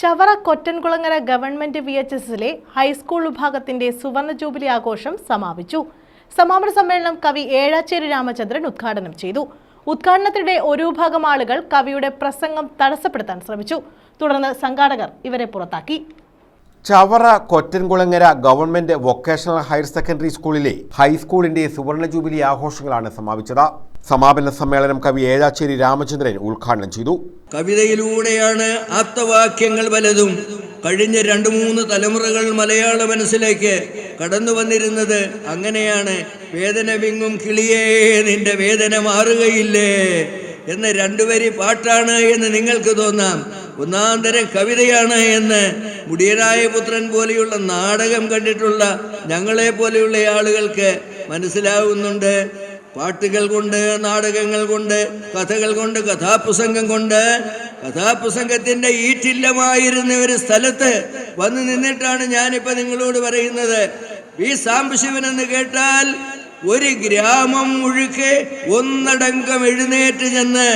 Chavara Kottankulangara government V H എസിലെ high school വിഭാഗത്തിന്റെ സുവർണ ജൂബിലി ആഘോഷം സമാപിച്ചു. സമാപന സമ്മേളനം കവി ഏഴാച്ചേരി രാമചന്ദ്രൻ ഉദ്ഘാടനം ചെയ്തു. ഉദ്ഘാടനത്തിനിടെ ഒരു വിഭാഗം ആളുകൾ കവിയുടെ പ്രസംഗം തടസ്സപ്പെടുത്താൻ ശ്രമിച്ചു. തുടർന്ന് സംഘാടകർ ഇവരെ പുറത്താക്കി. Chavara Kottankulangara government vocational higher secondary സ്കൂളിലെ ഹൈസ്കൂളിന്റെ സുവർണ ജൂബിലി ആഘോഷങ്ങളാണ് സമാപിച്ചത്. സമാപന സമ്മേളനം കവി ഏഴാച്ചേരി രാമചന്ദ്രൻ ഉദ്ഘാടനം ചെയ്തു. കവിതയിലൂടെയാണ് ആപ്തവാക്യങ്ങൾ പലതും കഴിഞ്ഞ രണ്ട് മൂന്ന് തലമുറകൾ മലയാള മനസ്സിലേക്ക് കടന്നു വന്നിരുന്നത് അങ്ങനെയാണ്. വേദന വിങ്ങും കിളിയേ നിന്റെ വേദന മാറുകയില്ലേ എന്ന രണ്ടുപേരി പാട്ടാണ് എന്ന് നിങ്ങൾക്ക് തോന്നാം. ഒന്നാന്തരം കവിതയാണ് എന്ന് മുടിയനായ പുത്രൻ പോലെയുള്ള നാടകം കണ്ടിട്ടുള്ള ഞങ്ങളെ പോലെയുള്ള ആളുകൾക്ക് മനസ്സിലാവുന്നുണ്ട്. പാട്ടുകൾ കൊണ്ട് നാടകങ്ങൾ കൊണ്ട് കഥകൾ കൊണ്ട് കഥാപ്രസംഗം കൊണ്ട് കഥാപ്രസംഗത്തിന്റെ ഈറ്റില്ലമായിരുന്ന ഒരു സ്ഥലത്ത് വന്ന് നിന്നിട്ടാണ് ഞാനിപ്പോൾ നിങ്ങളോട് പറയുന്നത്. ഈ സാംബശിവൻ എന്ന് കേട്ടാൽ ഒരു ഗ്രാമം മുഴുക്കെ ഒന്നടങ്കം എഴുന്നേറ്റ് ചെന്ന്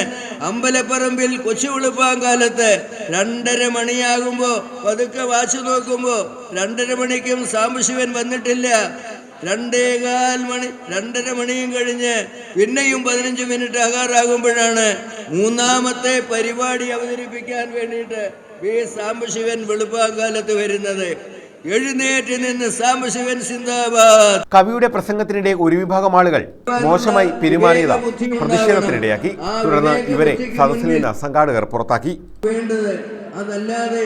അമ്പലപ്പറമ്പിൽ കൊച്ചു വെളുപ്പാങ്കാലത്ത് രണ്ടര മണിയാകുമ്പോ പതുക്കെ വാശി നോക്കുമ്പോ രണ്ടര മണിക്കും സാംബശിവൻ വന്നിട്ടില്ല. രണ്ടേകാൽ മണി രണ്ടര മണിയും കഴിഞ്ഞ് പിന്നെയും പതിനഞ്ച് മിനിറ്റ് ആകാറാകുമ്പോഴാണ് മൂന്നാമത്തെ പരിപാടി അവതരിപ്പിക്കാൻ വേണ്ടിയിട്ട് വി സാംബശിവൻ വെളുപ്പാങ്കാലത്ത് വരുന്നത്. എഴുന്നേറ്റ് നിന്ന് സാംബശിവൻ സിന്ദാബാദ്. കവിയുടെ പ്രസംഗത്തിനിടെ ഒരു വിഭാഗം ആളുകൾ മോശമായി പെരുമാറിയത് പ്രതിഷേധത്തിനിടയാക്കി. തുടർന്ന് ഇവരെ സദസ്സിൽ നിന്ന് സംഘാടകർ പുറത്താക്കി. വേണ്ടത് അതല്ലാതെ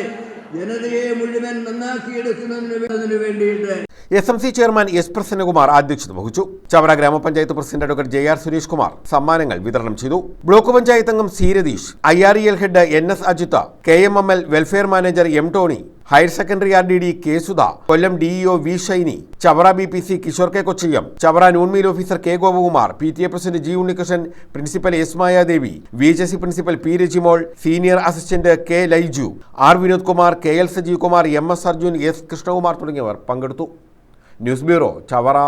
ജനതയെ മുഴുവൻ നന്നാക്കിയെടുക്കുന്നതിന് വേണ്ടിയിട്ട്. S M C chairman S Prasannakumar അധ്യക്ഷത വഹിച്ചു. Chavara grama panchayat president advocate J R Suresh Kumar സമ്മാനങ്ങൾ വിതരണം ചെയ്തു. ബ്ലോക്ക് പഞ്ചായത്ത് അംഗം C Ratheesh I R E L head N S Ajitha K M M L welfare manager M Tony higher secondary R D D K Sudha Kollam DEO V Shiny Chavara B P C Kishore K Kochiyam Chavara noon meal officer K Gopakumar P T A president G Unnikrishnan principal S Mayadevi V H S C principal P Rejimol senior assistant K Laiju R Vinod Kumar K L Sajeev Kumar M S Arjun S Krishnakumar തുടങ്ങിയവർ പങ്കെടുത്തു. News bureau Chavara.